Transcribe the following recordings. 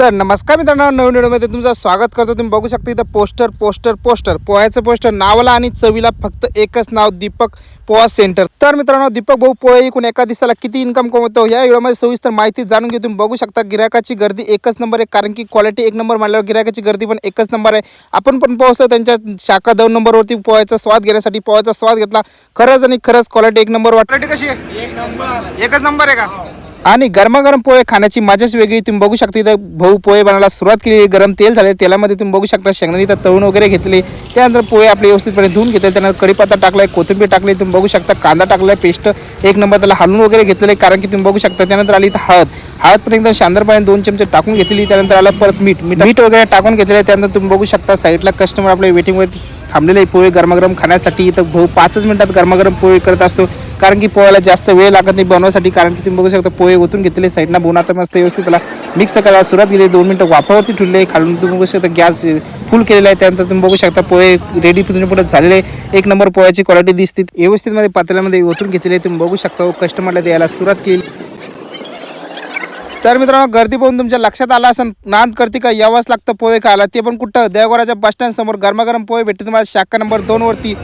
तर नमस्कार मित्रांनो नवीन व्हिडिओमध्ये तुमचं स्वागत करतो. तुम्ही बघू शकता इथं पोस्टर पोस्टर पोस्टर. पोह्याचं पोस्टर नावाला आणि चवीला फक्त एकच नाव दीपक पोहा सेंटर. तर मित्रांनो दीपक भाऊ पोहे इकून एका दिवसाला किती इन्कम कमवतो? या व्हिडिओमध्ये सविस्तर माहिती जाणून घेऊ. तुम्ही बघू शकता गिरायकाची गर्दी एकच नंबर आहे कारण की क्वालिटी एक नंबर मानल्यावर गिरायकाची गर्दी पण एकच नंबर आहे. आपण पण पोहोचलो त्यांच्या शाखा दोन नंबरवरती पोहायचा स्वाद घेण्यासाठी. पोहायचा स्वाद घेतला. खरंच आणि खरंच क्वालिटी एक नंबर वाटली कशी आहे? एक नंबर. एकच नंबर आहे का? आणि गरमागरम पोहे खाण्याची मजाच वेगळी. तुम्ही बघू शकता इथं भाऊ पोहे बनायला सुरुवात केली. गरम तेल झाले तेलामध्ये तुम्ही बघू शकता शेंगदाणे इथं तळून वगैरे घेतले. त्यानंतर पोहे आपले व्यवस्थितपणे धुवून घेतले. त्यानंतर कढीपत्ता टाकलाय कोथिंबीर टाकली. तुम्ही बघू शकता कांदा टाकलाय पेस्ट एक नंबर त्याला हलवून वगैरे घेतलेले कारण की तुम्ही बघू शकता त्यानंतर आली इथं हळद. हळद पण एकदम शानदारपणे दोन चमचे टाकून घेतली. त्यानंतर आलं परत मीठ. मीठ मीठ वगैरे टाकून घेतले त्यानंतर तुम्ही बघू शकता साईडला कस्टमर आपले वेटिंगमध्ये थांबलेले पोहे गरमागरम खाण्यासाठी इथं भाऊ पाचच मिनटात गरमागरम पोहे करत असतो. कारण की पोह्याला जास्त वेळ लागत नाही बनवण्यासाठी कारण की तुम्ही बघू शकता पोहे ओतून घेतले साईडला बोन आता मस्त व्यवस्थित त्याला मिक्स करायला सुरुवात केली दोन मिनटं वाफावरती ठेवले खालून तुम्ही बघू शकता गॅस फुल केलेला आहे. त्यानंतर तुम्ही बघू शकता पोहे रेडी तुम्ही पुढे झालेले एक नंबर पोह्याची क्वालिटी दिसते. व्यवस्थित मध्ये पातेल्यामध्ये ओतून घेतलेले तुम्ही बघू शकता हो, कस्टमरला द्यायला सुरुवात केली. तर मित्रांनो गर्दी पाहून तुमच्या लक्षात आला असं नांद करते का यावंच लागतं पोहे खायला. ते पण कुठं? देवघराच्या बस स्टँड समोर गरमागरम पोहे भेटते तुम्हाला शाखा नंबर दोन वरती.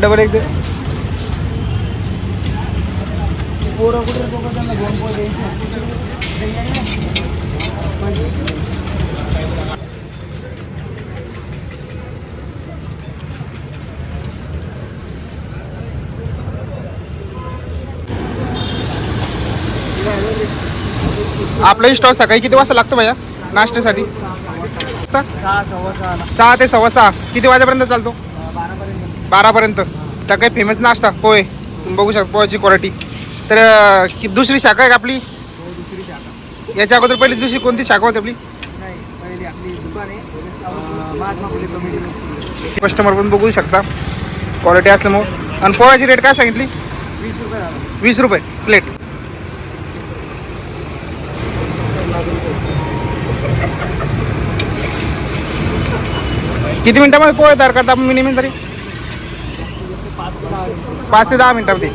डबल एक दे. पोरं कुठे दोघं त्यांना दोन पोरं आपलं स्टॉल सकाळी किती वाजता लागतो भैया? नाश्त्यासाठी? सहा ते सव्वा सहा. किती वाजेपर्यंत चालतो? बारापर्यंत. सकाळी फेमस नाश्ता. पोहे तुम्ही बघू शकता पोह्याची क्वालिटी तर दुसरी शाखा आहे का आपली? याच्या अगोदर पहिली दुसरी कोणती शाखा होती आपली? नाही पहिली आपली दुकान आहे. अं, महात्मा फुले कमिटी कस्टमर पण बघू शकता. क्वालिटी असल्यामुळं आणि पोह्याची रेट काय सांगितली? वीस रुपये वीस रुपये. प्लेट किती मिनिटामध्ये पोहे तयार करता आपण मिनिमम तरी? पाच ते दहा मिनिटामध्ये.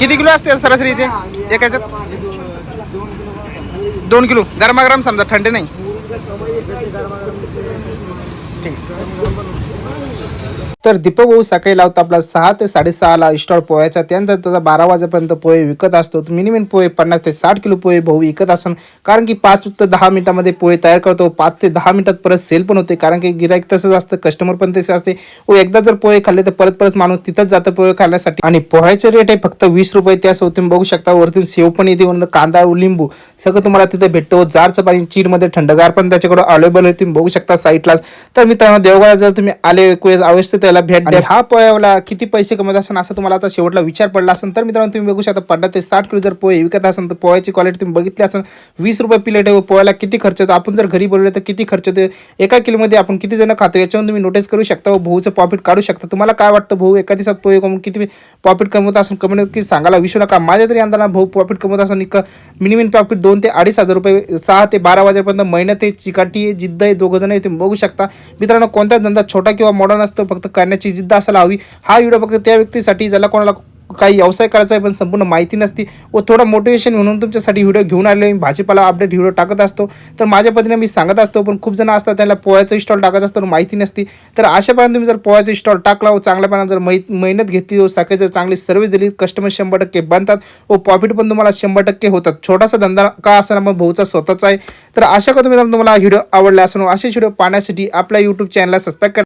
किती किलो असते सरासरी याचे एकाच्यात दोन किलो. गरमागरम समजा थंडी नाही. तर दीपक भाऊ सकाळी लावतो आपला सहा ते साडेसहाला स्टॉल पोह्याचा. त्यानंतर त्याचा बारा वाजेपर्यंत पोहे विकत असतो. मिनिमम पोहे पन्नास ते साठ किलो पोहे भाऊ विकत असन. कारण की पाच ते दहा मिनिटामध्ये पोहे तयार करतो. पाच ते दहा मिनिटात परत सेल पण होते. कारण की गिराईक तसंच असतं. कस्टमर पण तसे असते. व एकदा जर पोहे खाल्ले तर परत परत माणूस तिथंच जातं पोहे खाण्यासाठी. आणि पोह्याचे रेट आहे फक्त वीस रुपये त्यासोबत तुम्ही बघू शकता. वरतून सेव पण येते. वरून कांदा लिंबू सगळं तुम्हाला तिथे भेटतो. जारचं पाणी चीडमध्ये थंडगार पण त्याच्याकडे अवेलेबल आहे. तुम्ही बघू शकता साईटलाच तर मित्रांनो देवगडा जर तुम्ही आले एक वेळेस अवश्य त्याला भेट द्या हा पोह्याला किती पैसे कमवत असेल असं तुम्हाला आता शेवटला विचार पडला असेल तर मित्रांनो तुम्ही बघू शकता पन्नास ते साठ किलो जर पोहे विकत असेल तर पोह्याची क्वालिटी तुम्ही बघितली असेल वीस रुपये प्लेट आहे व पोह्याला किती खर्च होतो आपण जर घरी बनवले तर किती खर्च होतो एका किलोमध्ये आपण किती जण खातो? याच्यावरून तुम्ही नोटीस करू शकता व भाऊचं प्रॉफिट काढू शकता. तुम्हाला काय वाटतं भाऊ? एका दिवसात पोहे कमवून किती प्रॉफिट कमवत असून? कमी की सांगायला विषू नका. माझ्या तरी अंदाना भाऊ प्रॉफिट कमवत असून एक मिनिमम प्रॉफिट दोन ते अडीच हजार रुपये सहा ते बारा वाजेपर्यंत महिन्यात हे चिकाटी आहे जिद्द आहे दोघं जण आहे तुम्ही बघू शकता. मित्रांनो कोणताच धंदा छोटा किंवा मोठा नसतो फक्त करण्याची जिद्द असायला हवी. हा व्हिडिओ फक्त त्या व्यक्तीसाठी ज्याला कोणाला काही व्यवसाय करायचा आहे पण संपूर्ण माहिती नसती व थोडं मोटिवेशन म्हणून तुमच्यासाठी व्हिडिओ घेऊन आले मी भाजीपाला अपडेट व्हिडिओ टाकत असतो. तर माझ्या पद्धतीने मी सांगत असतो पण खूप जण असतात त्याला पोह्याचं स्टॉल टाकत असतो माहिती नसती. तर अशापर्यंत तुम्ही जर पोह्याचं स्टॉल टाकला व चांगल्यापणा जर मै मेहनत घेतली व सकाळी जर चांगली सर्व्हिस दिली कस्टमर शंभर टक्के बनतात व प्रॉफिट पण तुम्हाला शंभर टक्के होतात. छोटासा धंदा का असणार मग भाऊचा स्वतःचा आहे. तर अशा का तुम्ही तुम्हाला व्हिडिओ आवडला असून असेच व्हिडिओ पाहण्यासाठी आपल्या यूट्यूब चॅनलला सबस्क्राईब करा.